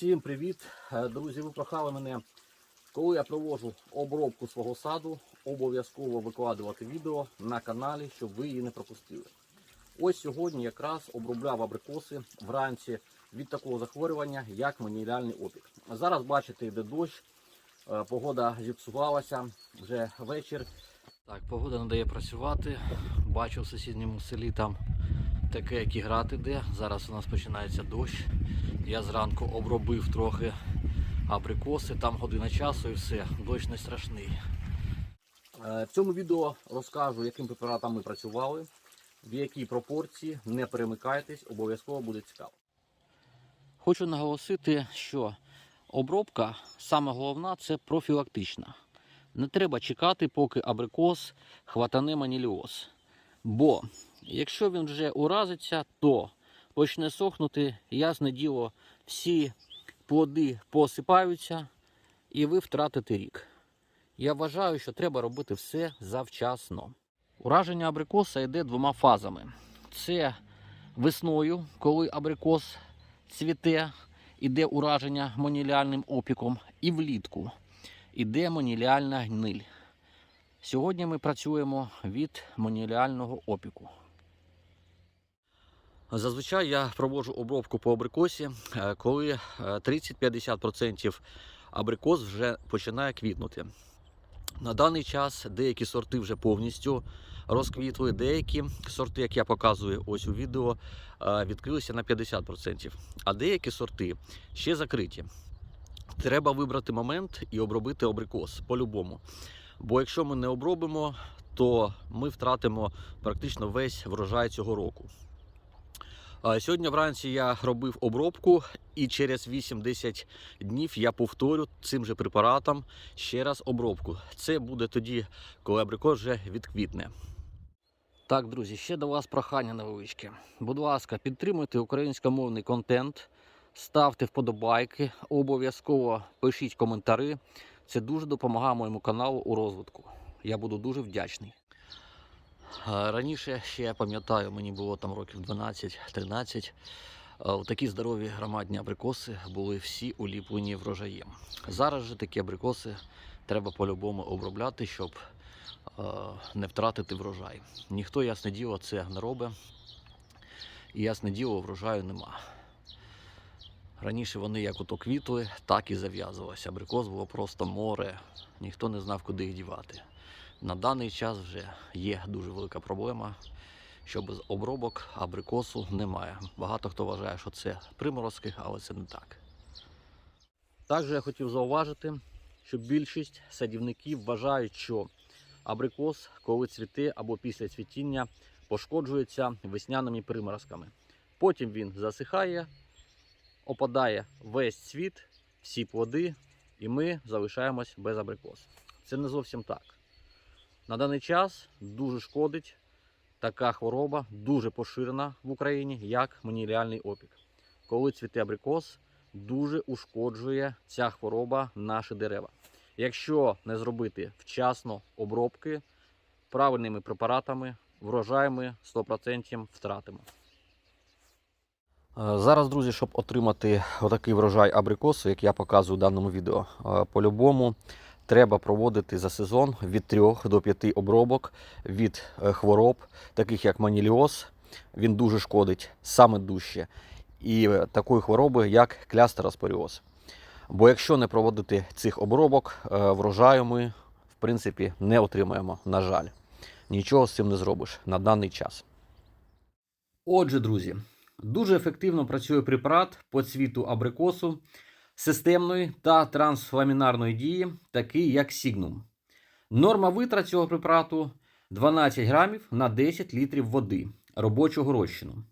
Всім привіт! Е, Друзі, ви прохали мене, коли я проводжу обробку свого саду, обов'язково викладувати відео на каналі, щоб ви її не пропустили. Ось сьогодні якраз обробляв абрикоси вранці від такого захворювання, як маніляльний опік. Зараз бачите, йде дощ, е, погода зіпсувалася, вже вечір. Так, погода не дає працювати. Бачу в сусідньому селі там таке, як і грати де. Зараз у нас починається дощ. Я зранку обробив трохи абрикоси, там година часу і все, дощ не страшний. Е, В цьому відео розкажу, яким препаратом ми працювали, в якій пропорції, не перемикайтесь, обов'язково буде цікаво. Хочу наголосити, що обробка, саме головна, це профілактична. Не треба чекати, поки абрикос хватане маніліоз. Бо якщо він вже уразиться, то почне сохнути, ясне діло, всі плоди посипаються і ви втратите рік. Я вважаю, що треба робити все завчасно. Ураження абрикоса йде двома фазами: це весною, коли абрикос цвіте, іде ураження моніліальним опіком, і влітку іде моніліальна гниль. Сьогодні ми працюємо від моніліального опіку. Зазвичай я проводжу обробку по абрикосі, е, коли е, 30-50% абрикос вже починає квітнути. На даний час деякі сорти вже повністю розквітли, деякі сорти, як я показую ось у відео, е, відкрилися на 50%, а деякі сорти ще закриті. Треба вибрати момент і обробити абрикос по-любому. Бо якщо ми не обробимо, то ми втратимо практично весь врожай цього року. Сьогодні вранці я робив обробку, і через 8-10 днів я повторю цим же препаратом ще раз обробку. Це буде тоді, коли абрикос вже відквітне. Так, друзі, ще до вас прохання невеличке. Будь ласка, підтримуйте українськомовний контент, ставте вподобайки, обов'язково пишіть коментарі. Це дуже допомагає моєму каналу у розвитку. Я буду дуже вдячний. Раніше ще я пам'ятаю, мені було там років 12-13. Такі здорові громадні абрикоси були всі уліплені врожаєм. Зараз же такі абрикоси треба по-любому обробляти, щоб не втратити врожай. Ніхто, ясне діло, це не робить. І ясне діло, врожаю нема. Раніше вони як ото квітли, так і зав'язувалися. Абрикос було просто море, ніхто не знав, куди їх дівати. На даний час вже є дуже велика проблема, що без обробок абрикосу немає. Багато хто вважає, що це приморозки, але це не так. Також я хотів зауважити, що більшість садівників вважають, що абрикос, коли цвіте або після цвітіння, пошкоджується весняними приморозками. Потім він засихає, опадає весь цвіт, всі плоди, і ми залишаємось без абрикос. Це не зовсім так. На даний час дуже шкодить така хвороба, дуже поширена в Україні, як маніліальний опік. Коли цвіте абрикос, дуже ушкоджує ця хвороба наші дерева. Якщо не зробити вчасно обробки правильними препаратами, врожай ми 100% втратимо. Е, Зараз, друзі, щоб отримати отакий врожай абрикосу, як я показую в даному відео, е, по-любому треба проводити за сезон від 3 до 5 обробок від е, хвороб, таких як маніліоз. Він дуже шкодить саме дужче. І е, такої хвороби, як клястероспоріоз. Бо якщо не проводити цих обробок, е, врожаю ми в принципі не отримаємо. На жаль, нічого з цим не зробиш на даний час. Отже, друзі, дуже ефективно працює препарат по цвіту абрикосу системної та трансфламінарної дії, такий як Сігнум. Норма витрат цього препарату 12 грамів на 10 літрів води робочого розчину.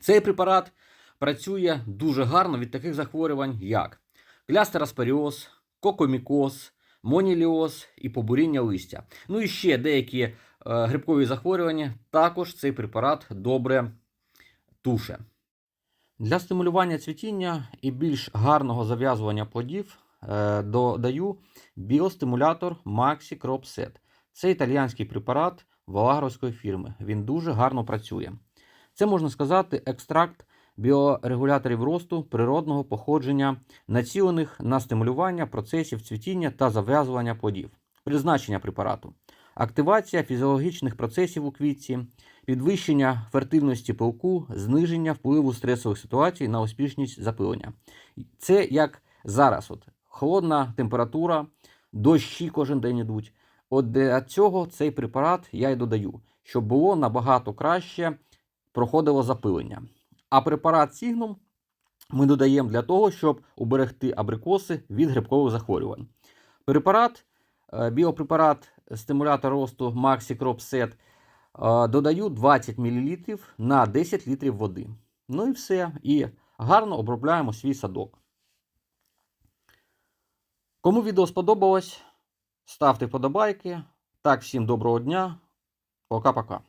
Цей препарат працює дуже гарно від таких захворювань, як клястероспоріоз, кокомікоз, моніліоз і побуріння листя. Ну і ще деякі е, грибкові захворювання також цей препарат добре туше. Для стимулювання цвітіння і більш гарного зав'язування плодів е, додаю біостимулятор Maxi Crop Set. Це італіянський препарат валагровської фірми. Він дуже гарно працює. Це можна сказати екстракт біорегуляторів росту природного походження, націлених на стимулювання процесів цвітіння та зав'язування плодів. Призначення препарату. Активація фізіологічних процесів у квітці, підвищення фертильності пилку, зниження впливу стресових ситуацій на успішність запилення. Це як зараз, от холодна температура, дощі кожен день ідуть. От для цього цей препарат я й додаю, щоб було набагато краще проходило запилення. А препарат Сігнум ми додаємо для того, щоб уберегти абрикоси від грибкових захворювань. Препарат, е, біопрепарат стимулятор росту Maxi Crop Set додаю 20 мл на 10 літрів води. Ну і все. І гарно обробляємо свій садок. Кому відео сподобалось, ставте вподобайки. Так, всім доброго дня. Пока-пока.